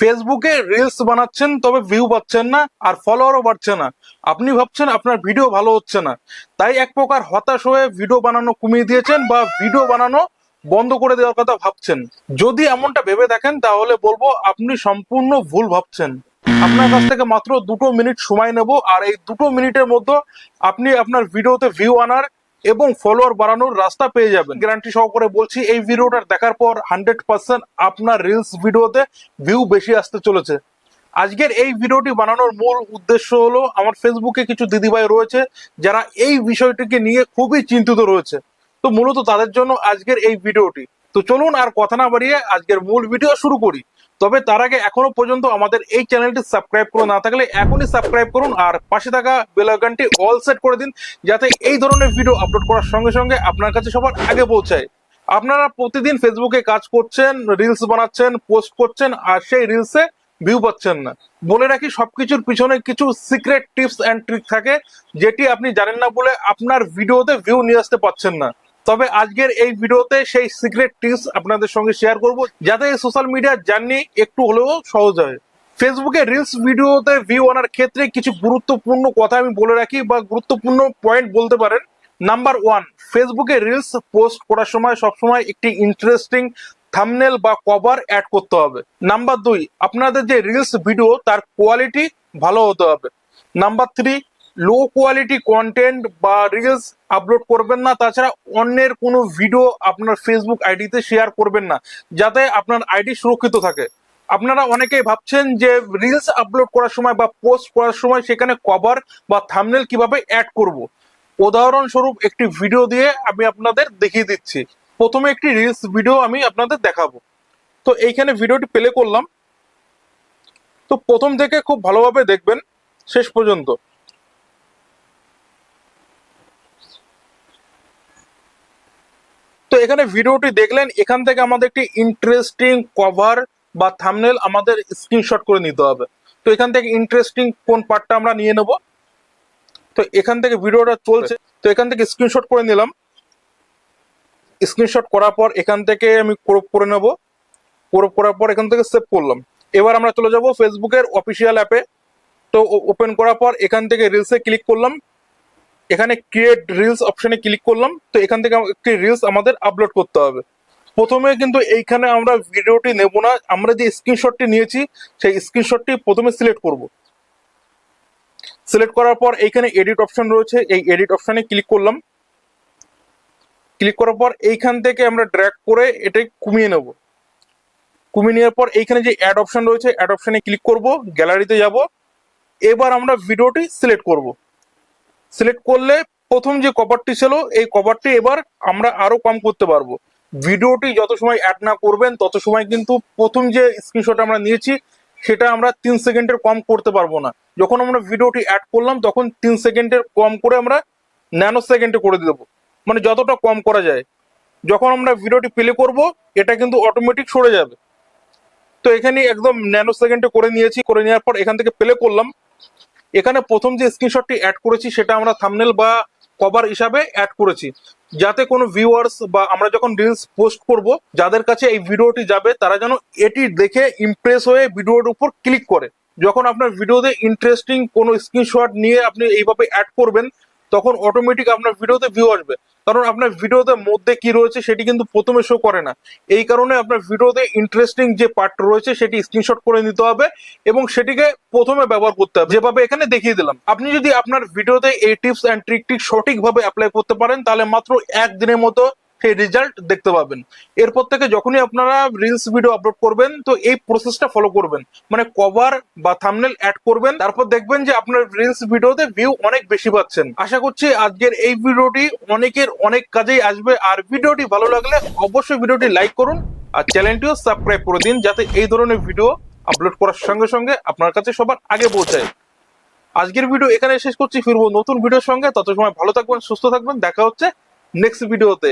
ফেসবুকে রিলস বানাচ্ছেন, তবে ভিউ পাচ্ছেন না আর ফলোয়ারও বাড়ছে না। আপনি ভাবছেন আপনার ভিডিও ভালো হচ্ছে না। তাই এক প্রকার হতাশ হয়ে ভিডিও বানানো কমিয়ে দিয়েছেন বা ভিডিও বানানো বন্ধ করে দেওয়ার কথা ভাবছেন। যদি এমনটা ভেবে দেখেন, তাহলে বলব আপনি সম্পূর্ণ ভুল ভাবছেন। আপনার কাছ থেকে মাত্র দুটো মিনিট সময় নেব, আর এই দুটো মিনিটের মধ্যে আপনি আপনার ভিডিওতে ভিউ আনার এবং ফলোয়ার বাড়ানোর রাস্তা পেয়ে যাবেন। গ্যারান্টি সহকারে বলছি, এই ভিডিওটা দেখার পর হান্ড্রেড পার্সেন্ট আপনার রিলস ভিডিওতে ভিউ বেশি আসতে চলেছে। আজকের এই ভিডিওটি বানানোর মূল উদ্দেশ্য হলো, আমার ফেসবুকে কিছু দিদিভাই রয়েছে, যারা এই বিষয়টিকে নিয়ে খুবই চিন্তিত রয়েছে। তো মূলত তাদের জন্য আজকের এই ভিডিওটি। তো চলুন আর কথা না বাড়িয়ে আজকের মূল ভিডিও শুরু করি। তবে তার আগে এখনও পর্যন্ত আমাদের এই চ্যানেলটি সাবস্ক্রাইব করে না থাকলে এখনই সাবস্ক্রাইব করুন আর পাশে থাকা বেল আইকনটি অল সেট করে দিন, যাতে এই ধরনের ভিডিও আপলোড করার সঙ্গে সঙ্গে আপনার কাছে সবার আগে পৌঁছায়। আপনারা প্রতিদিন ফেসবুকে কাজ করছেন রিলস বানাচ্ছেন পোস্ট করছেন, আর সেই রিলসে ভিউ পাচ্ছেন না। বলে রাখি, সবকিছুর পিছনে কিছু সিক্রেট টিপস অ্যান্ড ট্রিক থাকে, যেটি আপনি জানেন না বলে আপনার ভিডিওতে ভিউ নিয়ে আসতে পারছেন না। তবে আজকের এই ভিডিওতে সেই সিক্রেট টিপস আপনাদের সঙ্গে শেয়ার করব। যাতে সোশ্যাল মিডিয়ার জার্নি একটু হলেও সহজ হয়। ফেসবুকে রিলস ভিডিওতে ভিউ আনার ক্ষেত্রে কিছু গুরুত্বপূর্ণ কথা আমি বলে রাখি বা গুরুত্বপূর্ণ পয়েন্ট বলতে পারেন। নাম্বার ওয়ান ফেসবুকে রিলস পোস্ট করার সময় সবসময় একটি ইন্টারেস্টিং থামনেল বা কভার অ্যাড করতে হবে। নাম্বার দুই, আপনাদের যে রিলস ভিডিও তার কোয়ালিটি ভালো হতে হবে। Number three low quality content বা রিলস আপলোড করবেন না, তাছাড়া অন্যের কোনো ভিডিও আপনার ফেসবুক আইডিতে শেয়ার করবেন না, যাতে আপনার আইডি সুরক্ষিত থাকে। আপনারা অনেকেই ভাবছেন যে রিলস আপলোড করার সময় বা পোস্ট করার সময় সেখানে কভার বা থামনেল কীভাবে অ্যাড করব। উদাহরণস্বরূপ একটি ভিডিও দিয়ে আমি আপনাদের দেখিয়ে দিচ্ছি। প্রথমে একটি রিলস ভিডিও আমি আপনাদের দেখাবো। তো এইখানে ভিডিওটি প্লে করলাম। তো প্রথম থেকে খুব ভালোভাবে দেখবেন, শেষ পর্যন্ত। তো এখানে ভিডিওটি দেখলেন, এখান থেকে আমাদের একটি ইন্টারেস্টিং কভার বা থামনেল আমাদের স্ক্রিনশট করে নিতে হবে। তো এখান থেকে ইন্টারেস্টিং কোন পার্টটা আমরা নিয়ে নেব? তো এখান থেকে ভিডিওটা চলছে। তো এখান থেকে স্ক্রিনশট করে নিলাম। স্ক্রিনশট করার পর এখান থেকে আমি ক্রপ করে নেব। ক্রপ করার পর এখান থেকে সেভ করলাম। এবার আমরা চলে যাব ফেসবুকের অফিসিয়াল অ্যাপে তো ওপেন করার পর এখান থেকে রিলসে ক্লিক করলাম। এখানে ক্রিয়েট রিলস অপশনে ক্লিক করলাম, তো এখান থেকে একটি রিলস আমাদের আপলোড করতে হবে। প্রথমে কিন্তু এইখানে আমরা ভিডিওটি নেব না, আমরা যে স্ক্রিনশটটি নিয়েছি, সেই স্ক্রিনশটটি প্রথমে সিলেক্ট করব। সিলেক্ট করার পর এইখানে এডিট অপশন রয়েছে, এই এডিট অপশনে ক্লিক করলাম। ক্লিক করার পর এইখান থেকে আমরা ড্র্যাগ করে এটাই কমিয়ে নেব। কমিয়ে নেওয়ার পর এইখানে যে অ্যাড অপশন রয়েছে অ্যাড অপশনে ক্লিক করব গ্যালারিতে যাব। এবার আমরা ভিডিওটি সিলেক্ট করব। সিলেক্ট করলে প্রথম যে কভারটি ছিল, এই কভারটি এবার আমরা আরও কম করতে পারব। ভিডিওটি যত সময় অ্যাড না করবেন, তত সময় কিন্তু প্রথম যে স্ক্রিনশট আমরা নিয়েছি, সেটা আমরা তিন সেকেন্ডের কম করতে পারব না। যখন আমরা ভিডিওটি অ্যাড করলাম, তখন তিন সেকেন্ডের কম করে আমরা ন্যানো সেকেন্ডে করে দেবো। মানে যতটা কম করা যায়। যখন আমরা ভিডিওটি প্লে করব, এটা কিন্তু অটোমেটিক সরে যাবে। তো এখানে একদম ন্যানো সেকেন্ডে করে নিয়েছি, করে নেওয়ার পর এখান থেকে প্লে করলাম। এখানে প্রথম যে স্ক্রিনশটটি অ্যাড করেছি সেটা আমরা থামনেল বা কভার হিসাবে অ্যাড করেছি। যাতে কোনো ভিউয়ার্স বা আমরা যখন রিলস পোস্ট করব, যাদের কাছে এই ভিডিওটি যাবে, তারা যেন এটি দেখে ইমপ্রেস হয়ে ভিডিওর উপর ক্লিক করে। যখন আপনার ভিডিওতে ইন্টারেস্টিং কোনো স্ক্রিনশট নিয়ে আপনি এইভাবে অ্যাড করবেন তখন অটোমেটিক আপনার ভিডিওতে ভিউ আসবে। কারণ আপনার ভিডিওতে মধ্যে কি রয়েছে সেটি কিন্তু প্রথমে শো করে না। এই কারণে আপনার ভিডিওতে ইন্টারেস্টিং যে পার্ট রয়েছে সেটি স্ক্রিনশট করে নিতে হবে এবং সেটিকে প্রথমে ব্যবহার করতে হবে। যেভাবে এখানে দেখিয়ে দিলাম। আপনি যদি আপনার ভিডিওতে এই টিপস অ্যান্ড ট্রিকটি সঠিকভাবে অ্যাপ্লাই করতে পারেন, তাহলে মাত্র একদিনের মতো সেই রেজাল্ট দেখতে পাবেন। এরপর থেকে যখনই আপনারা রিলস ভিডিও আপলোড করবেন, তো এই প্রসেসটা ফলো করবেন। মানে কভার বা থামনেল অ্যাড করবেন, তারপর দেখবেন যে আপনার রিলস ভিডিওতে ভিউ অনেক বেশি পাচ্ছেন। আশা করছি আজকের এই ভিডিওটি অনেকের অনেক কাজেই আসবে, আর ভিডিওটি ভালো লাগলে অবশ্যই ভিডিওটি লাইক করুন, আর চ্যানেলটিও সাবস্ক্রাইব করে দিন, যাতে এই ধরনের ভিডিও আপলোড করার সঙ্গে সঙ্গে আপনার কাছে সবার আগে পৌঁছায়। আজকের ভিডিও এখানে শেষ করছি, ফিরবো নতুন ভিডিওর সঙ্গে। তত সময় ভালো থাকবেন, সুস্থ থাকবেন, দেখা হচ্ছে নেক্সট ভিডিওতে